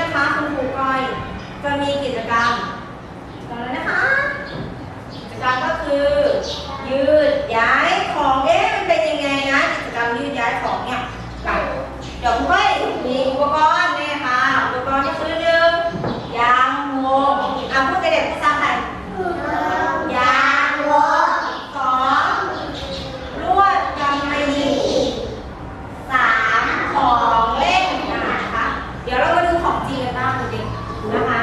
นะคะคุณครูก้อยจะมีกิจกรรมตอนนั้นนะคะ กิจกรรมก็คือ ยืดย้ายของเอ๊ะมันเป็นยังไงนะ กิจกรรมยืดย้ายของเนี่ยเดี๋ยวคุณก้อยมีอุปกรณ์เนี่ยค่ะอุปกรณ์ก็คือหนึ่งยางวงอะพูดกับเด็กภาษาไทยยางวงสองลวดกำมะหยี่สามของเล่นนะคะ เดี๋ยวเรามาดูของจริงกันบ้างเด็กๆนะคะ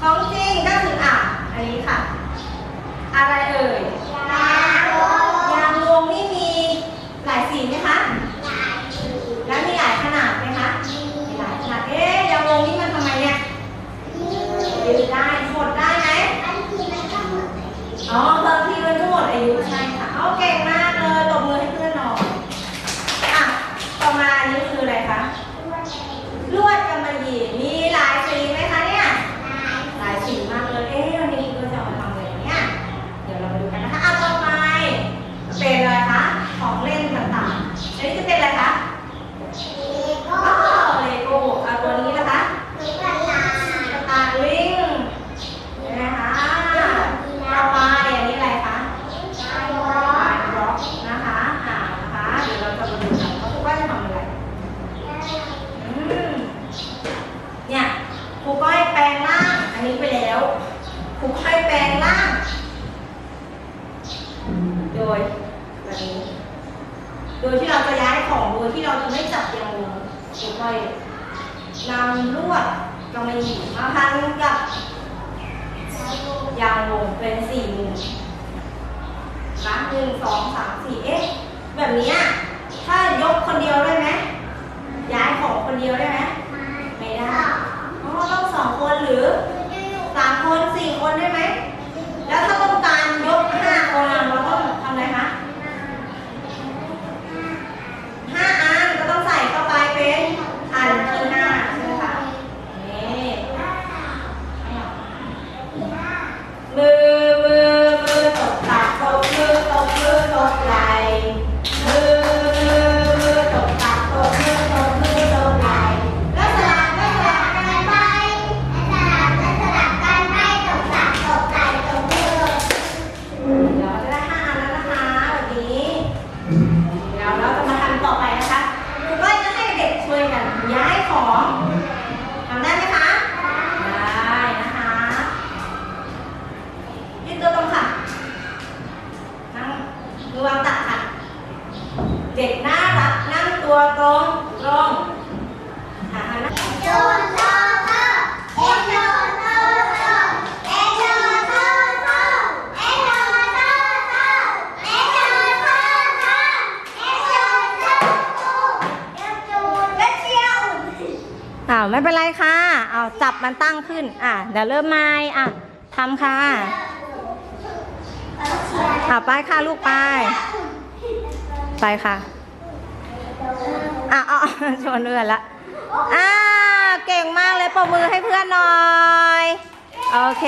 ของจริงก็คืออะ อั นี้ค่ะ อะไรเอ่ยางวงนี่มีหลายสีไหมคะ และมีหลายขนาดไหมคะ มีหลายขนาด เอ๊ะยางวงนี่มันทำไมเนี่ยยืดได้หดได้ไหมอ๋อบางทีมันก็หมดอายุใช่ค่ะเอาเก่งมากเลยตบมือให้เพื่อนหน่อยอะ ต่อมาอันนี้คืออะไรคะ ลวดกำมะหยี่มีหลายสีไหมคะเนี่ย หลายสีมากเลย เอ๊ะวันนี้เราจะเอามาทำอะไรเนี่ย เดี๋ยวเรามาดูกันนะคะอะต่อไป เป็นอะไรคะ ของเล่นต่างๆ อันนี้จะเป็นอะไรคะอ๋อเลโก้อะตัวนี้นะคะกระต่ายลิงเห็นไหมคะต่อไปอันนี้อะไรคะลายบล็อกนะคะ อ่านะคะ เดี๋ยวเราจะมาดูกันว่าทุกว่าจะทำอะไร อืม เนี่ยครูก้อยแปลงร่าง อันนี้ไปแล้วค รูก้อยแปลงร่าง โดยแบบนี้ โดยที่เราจะย้ายของโดยที่เราจะไม่จับยางวงครูก้อยนำลวดกำมะหยี่มาพันกับยางวงเป็นสี่มุมนะหนึ่งสองสามสี่เอ๊ะแบบนี้ถ้ายกคนเดียวได้ไหมย้ายของคนเดียวได้ไหม ตัวตรงตรงอะหันหน้าอ้าวไม่เป็นไรค่ะเอาจับมันตั้งขึ้น อะเดี๋ยวเริ่มใหม่อะทำค่ะอะไปค่ะลูกไป ไปค่ะอะเอา ชวนเพื่อนละอ่าเก่งมากเลยปรบมือให้เพื่อนหน่อย โอเค